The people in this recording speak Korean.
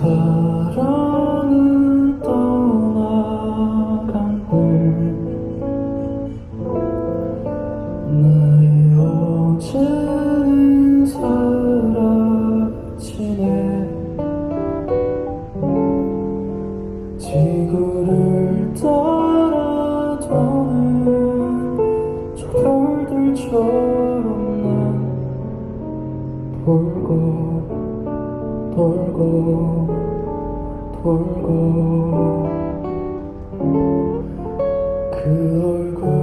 사랑은 떠나간 걸 나의 어제는 사라지네. 지구를 따라 도는 저 별들처럼 난 돌고 돌고 돌고. 그